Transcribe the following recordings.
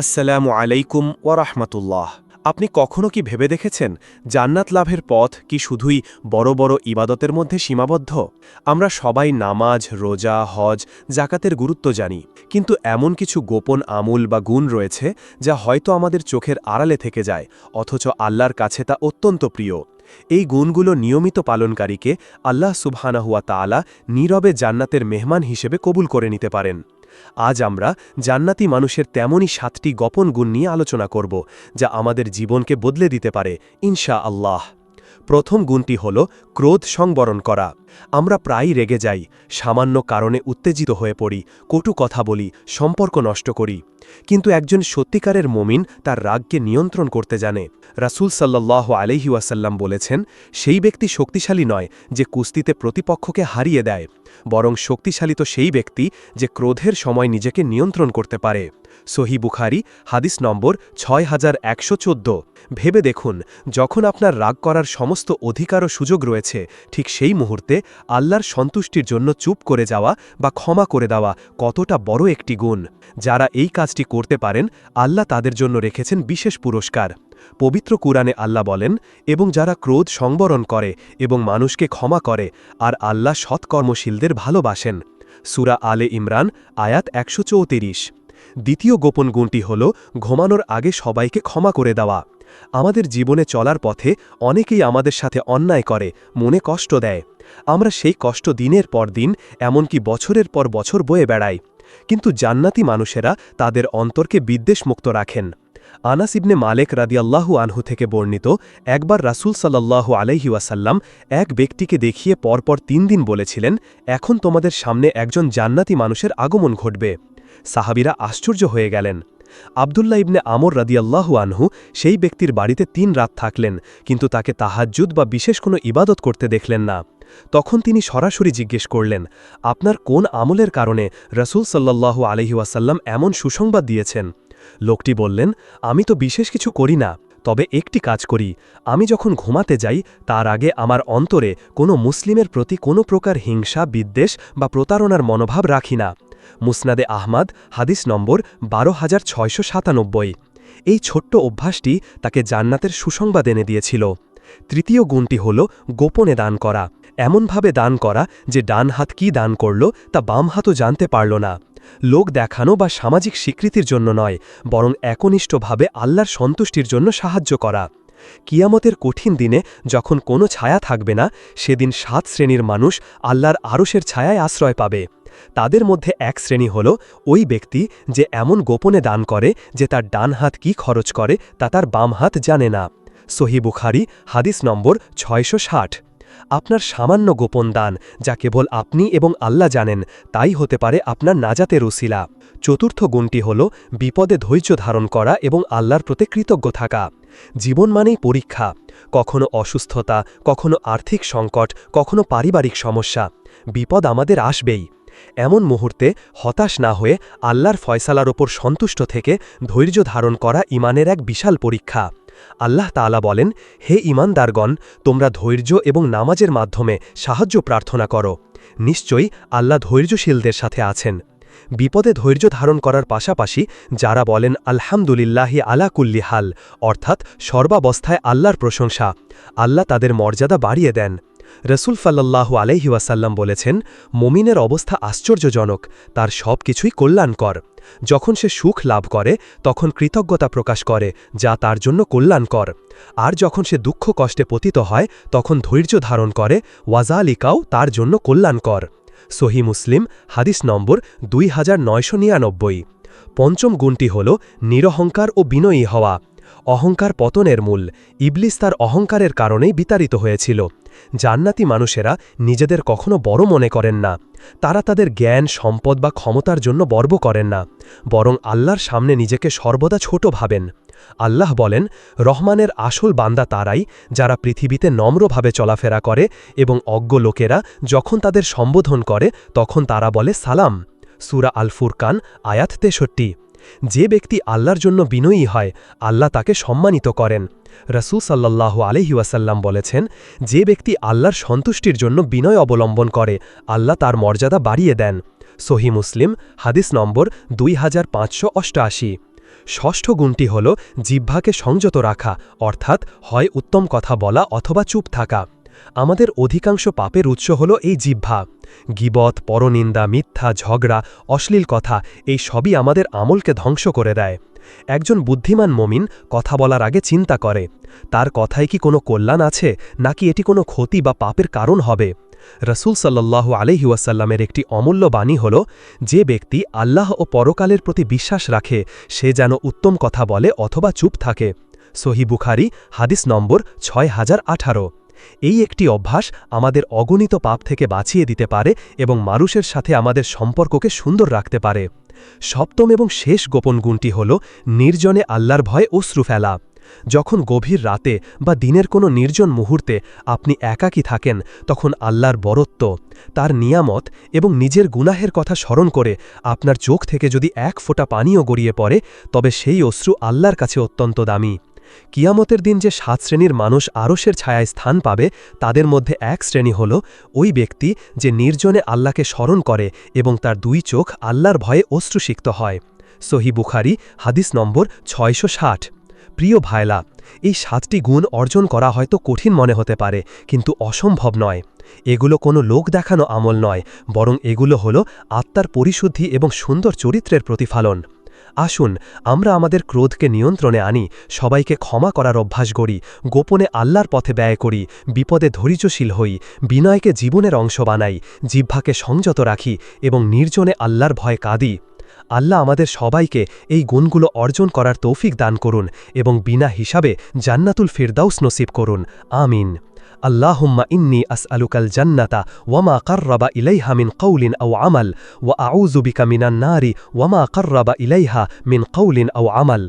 আসসালামু আলাইকুম ওয়ারাহমাতুল্লাহ আপনি কখনো কি ভেবে দেখেছেন জান্নাত লাভের পথ কি শুধুই বড় বড় ইবাদতের মধ্যে সীমাবদ্ধ? আমরা সবাই নামাজ, রোজা, হজ জাকাতের গুরুত্ব জানি, কিন্তু এমন কিছু গোপন আমূল বা গুণ রয়েছে যা হয়তো আমাদের চোখের আড়ালে থেকে যায়, অথচ আল্লাহর কাছে তা অত্যন্ত প্রিয়। এই গুণগুলো নিয়মিত পালনকারীকে আল্লাহ সুবহানাহুয়া তাআলা নীরবে জান্নাতের মেহমান হিসেবে কবুল করে নিতে পারেন। আজ আমরা জান্নাতি মানুষের তেমনই সাতটি গোপন গুণ নিয়ে আলোচনা করব, যা আমাদের জীবনকে বদলে দিতে পারে ইনশা আল্লাহ প্রথম গুণটি হল ক্রোধ সংবরণ করা। আমরা প্রায়ই রেগে যাই, সামান্য কারণে উত্তেজিত হয়ে পড়ি, কটু কথা বলি, সম্পর্ক নষ্ট করি। কিন্তু একজন সত্যিকারের মমিন তার রাগকে নিয়ন্ত্রণ করতে জানে। রাসুল সাল্লাহ আলহি ওয়াসাল্লাম বলেছেন, সেই ব্যক্তি শক্তিশালী নয় যে কুস্তিতে প্রতিপক্ষকে হারিয়ে দেয়, বরং শক্তিশালী তো সেই ব্যক্তি যে ক্রোধের সময় নিজেকে নিয়ন্ত্রণ করতে পারে। সহি বুখারি, হাদিস নম্বর ছয় হাজার একশো চোদ্দ। ভেবে দেখুন, যখন আপনার রাগ করার সমস্ত অধিকার ও সুযোগ রয়েছে, ঠিক সেই মুহূর্তে আল্লাহর সন্তুষ্টির জন্য চুপ করে যাওয়া বা ক্ষমা করে দেওয়া কতটা বড় একটি গুণ। যারা এই কাজটি করতে পারেন, আল্লাহ তাদের জন্য রেখেছেন বিশেষ পুরস্কার। পবিত্র কুরআনে আল্লাহ বলেন, এবং যারা ক্রোধ সংবরণ করে এবং মানুষকে ক্ষমা করে, আর আল্লাহ সৎকর্মশীলদের ভালোবাসেন। সুরা আলে ইমরান, আয়াত একশো দ্বিতীয় গোপন গুণটি হল, ঘুমানোর আগে সবাইকে ক্ষমা করে দেওয়া। আমাদের জীবনে চলার পথে অনেকেই আমাদের সাথে অন্যায় করে, মনে কষ্ট দেয়। আমরা সেই কষ্ট দিনের পর দিন, এমনকি বছরের পর বছর বয়ে বেড়াই। কিন্তু জান্নাতি মানুষেরা তাদের অন্তরকে বিদ্বেষমুক্ত রাখেন। আনাস ইবনে মালেক রাদিয়াল্লাহু আনহু থেকে বর্ণিত একবার রাসুল সাল্লাল্লাহু আলাইহি ওয়াসাল্লাম এক ব্যক্তিকে দেখিয়ে পরপর তিন দিন বলেছিলেন, এখন তোমাদের সামনে একজন জান্নাতি মানুষের আগমন ঘটবে। সাহাবিরা আশ্চর্য হয়ে গেলেন। আবদুল্লাহ ইবনে আমর রাদিয়াল্লাহু আনহু সেই ব্যক্তির বাড়িতে তিন রাত থাকলেন, কিন্তু তাকে তাহাজ্জুদ বা বিশেষ কোনো ইবাদত করতে দেখলেন না। তখন তিনি সরাসরি জিজ্ঞেস করলেন, আপনার কোন আমলের কারণে রসুল সাল্লাল্লাহু আলহিউসাল্লাম এমন সুসংবাদ দিয়েছেন? লোকটি বললেন, আমি তো বিশেষ কিছু করি না, তবে একটি কাজ করি। আমি যখন ঘুমাতে যাই, তার আগে আমার অন্তরে কোনো মুসলিমের প্রতি কোনো প্রকার হিংসা, বিদ্বেষ বা প্রতারণার মনোভাব রাখি না। মুসনাদে আহমাদ, হাদিস নম্বর বারো হাজার ছয়শো সাতানব্বই। এই ছোট্ট অভ্যাসটি তাকে জান্নাতের সুসংবাদ এনে দিয়েছিল। তৃতীয় গুণটি হল গোপনে দান করা। এমনভাবে দান করা যে ডান হাত কি দান করল তা বাম হাতও জানতে পারল না। লোক দেখানো বা সামাজিক স্বীকৃতির জন্য নয়, বরং একনিষ্ঠভাবে আল্লাহর সন্তুষ্টির জন্য সাহায্য করা। কিয়ামতের কঠিন দিনে যখন কোনো ছায়া থাকবে না, সেদিন সাত শ্রেণির মানুষ আল্লাহর আরশের ছায়ায় আশ্রয় পাবে। তাদের মধ্যে এক শ্রেণি হল ওই ব্যক্তি যে এমন গোপনে দান করে যে তার ডান হাত কি খরচ করে তা তার বাম হাত জানে না। সহি বুখারি, হাদিস নম্বর ছয়শো ষাট। আপনার সামান্য গোপন দান, যা কেবল আপনি এবং আল্লাহ জানেন, তাই হতে পারে আপনার নাজাতের উসিলা। চতুর্থ গুণটি হল বিপদে ধৈর্য ধারণ করা এবং আল্লাহর প্রতি কৃতজ্ঞ থাকা। জীবন মানেই পরীক্ষা। কখনো অসুস্থতা, কখনো আর্থিক সংকট, কখনো পারিবারিক সমস্যা। বিপদ আমাদের আসবেই। এমন মুহূর্তে হতাশ না হয়ে আল্লাহর ফয়সালার ওপর সন্তুষ্ট থেকে ধৈর্য ধারণ করা ইমানের এক বিশাল পরীক্ষা। আল্লাহ তালা বলেন, হে ইমানদারগণ তোমরা ধৈর্য এবং নামাজের মাধ্যমে সাহায্য প্রার্থনা করো। নিশ্চয়ই আল্লাহ ধৈর্যশীলদের সাথে আছেন। বিপদে ধৈর্য ধারণ করার পাশাপাশি যারা বলেন, আলহামদুলিল্লাহি আলা কুল্লি হাল অর্থাৎ সর্বাবস্থায় আল্লাহর প্রশংসা, আল্লাহ তাদের মর্যাদা বাড়িয়ে দেন। রসুল ফাল্লাহ আলাইহি ওয়াসাল্লাম বলেছেন, মমিনের অবস্থা আশ্চর্যজনক, তার সব কিছুই কল্যাণকর। যখন সে সুখ লাভ করে, তখন কৃতজ্ঞতা প্রকাশ করে, যা তার জন্য কল্যাণকর। আর যখন সে দুঃখ কষ্টে পতিত হয়, তখন ধৈর্য ধারণ করে, ওয়াজালিকাও তার জন্য কল্যাণকর। সহি মুসলিম, হাদিস নম্বর দুই হাজার পঞ্চম গুণটি হল নিরহংকার ও বিনয়ী হওয়া। অহংকার পতনের মূল। ইবলিস তার অহংকারের কারণেই বিতাড়িত হয়েছিল। জান্নাতি মানুষেরা নিজেদের কখনো বড় মনে করেন না। তারা তাদের জ্ঞান, সম্পদ বা ক্ষমতার জন্য বর্ব করেন না। বরং আল্লাহর সামনে নিজেকে সর্বদা ছোট ভাবেন। আল্লাহ বলেন, রহমানের আসল বান্দা তারাই যারা পৃথিবীতে নম্রভাবে চলাফেরা করে এবং অজ্ঞ লোকেরা যখন তাদের সম্বোধন করে, তখন তারা বলে সালাম। সুরা আল ফুরকান আয়াত তেষট্টি। যে ব্যক্তি আল্লাহর জন্য বিনয়ী হয়, আল্লাহ তাকে সম্মানিত করেন। রসুল সাল্লাহ আলহিউসাল্লাম বলেছেন, যে ব্যক্তি আল্লাহর সন্তুষ্টির জন্য বিনয় অবলম্বন করে, আল্লাহ তার মর্যাদা বাড়িয়ে দেন। সহি মুসলিম, হাদিস নম্বর দুই হাজার পাঁচশো অষ্টআশি। ষষ্ঠ গুণটি হল জিহ্বাকে সংযত রাখা, অর্থাৎ হয় উত্তম কথা বলা অথবা চুপ থাকা। আমাদের অধিকাংশ পাপের উৎস হল এই জিহ্বা। গিবত, পরনিন্দা, মিথ্যা, ঝগড়া, অশ্লীল কথা, এই সবই আমাদের আমলকে ধ্বংস করে দেয়। একজন বুদ্ধিমান মমিন কথা বলার আগে চিন্তা করে, তার কথায় কি কোনো কল্যাণ আছে, নাকি এটি কোনো ক্ষতি বা পাপের কারণ হবে? রসুল সাল্লাহ আলহিউসাল্লামের একটি অমূল্য বাণী হল, যে ব্যক্তি আল্লাহ ও পরকালের প্রতি বিশ্বাস রাখে, সে যেন উত্তম কথা বলে অথবা চুপ থাকে। সহি বুখারি, হাদিস নম্বর ছয় হাজার আঠারো। এই একটি অভ্যাস আমাদের অগণিত পাপ থেকে বাঁচিয়ে দিতে পারে এবং মানুষের সাথে আমাদের সম্পর্ককে সুন্দর রাখতে পারে। সপ্তম এবং শেষ গোপন গুণটি হল নির্জনে আল্লাহর ভয়ে অশ্রু ফেলা। যখন গভীর রাতে বা দিনের কোনো নির্জন মুহূর্তে আপনি একাকী থাকেন, তখন আল্লাহর বরত্ব, তার নিয়ামত এবং নিজের গুনাহের কথা স্মরণ করে আপনার চোখ থেকে যদি এক ফোঁটা পানীয় গড়িয়ে পড়ে, তবে সেই অশ্রু আল্লাহর কাছে অত্যন্ত দামি। কিয়ামতের দিন যে সাত শ্রেণির মানুষ আরসের ছায়ায় স্থান পাবে, তাদের মধ্যে এক শ্রেণি হল ওই ব্যক্তি যে নির্জনে আল্লাহকে স্মরণ করে এবং তার দুই চোখ আল্লাহর ভয়ে অশ্রুসিক্ত হয়। সহি বুখারি, হাদিস নম্বর ছয়শো ষাট। প্রিয় ভায়লা এই সাতটি গুণ অর্জন করা হয়তো কঠিন মনে হতে পারে, কিন্তু অসম্ভব নয়। এগুলো কোনো লোক দেখানো আমল নয়, বরং এগুলো হল আত্মার পরিশুদ্ধি এবং সুন্দর চরিত্রের প্রতিফলন। আসুন, আমরা আমাদের ক্রোধকে নিয়ন্ত্রণে আনি, সবাইকে ক্ষমা করার অভ্যাস গড়ি, গোপনে আল্লাহর পথে ব্যয় করি, বিপদে ধৈর্যশীল হই, বিনয়কে জীবনের অংশ বানাই, জিহ্বাকে সংযত রাখি এবং নির্জনে আল্লাহর ভয় কাঁদি। আল্লাহ আমাদের সবাইকে এই গুণগুলো অর্জন করার তৌফিক দান করুন এবং বিনা হিসাবে জান্নাতুল ফিরদাউস নসিব করুন। আমিন। আল্লাহুম্মা ইন্নি আসআলুকাল জান্নাতা ওয়ামা কার্রাবা ইলাইহা মিন কৌলিন আও আমাল ওয়া আউযু বিকা মিনান নারি ওয়ামা কার্রাবা ইলাইহা মিন কৌলিন আও আমাল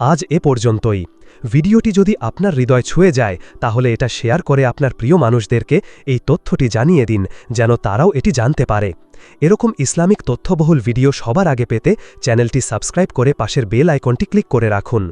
আজ এ পর্যন্তই। ভিডিওটি যদি আপনার হৃদয় ছুঁয়ে যায়, তাহলে এটা শেয়ার করে আপনার প্রিয় মানুষদেরকে এই তথ্যটি জানিয়ে দিন, যেন তারাও এটি জানতে পারে। এরকম ইসলামিক তথ্যবহুল ভিডিও সবার আগে পেতে চ্যানেলটি সাবস্ক্রাইব করে পাশের বেল আইকনটি ক্লিক করে রাখুন।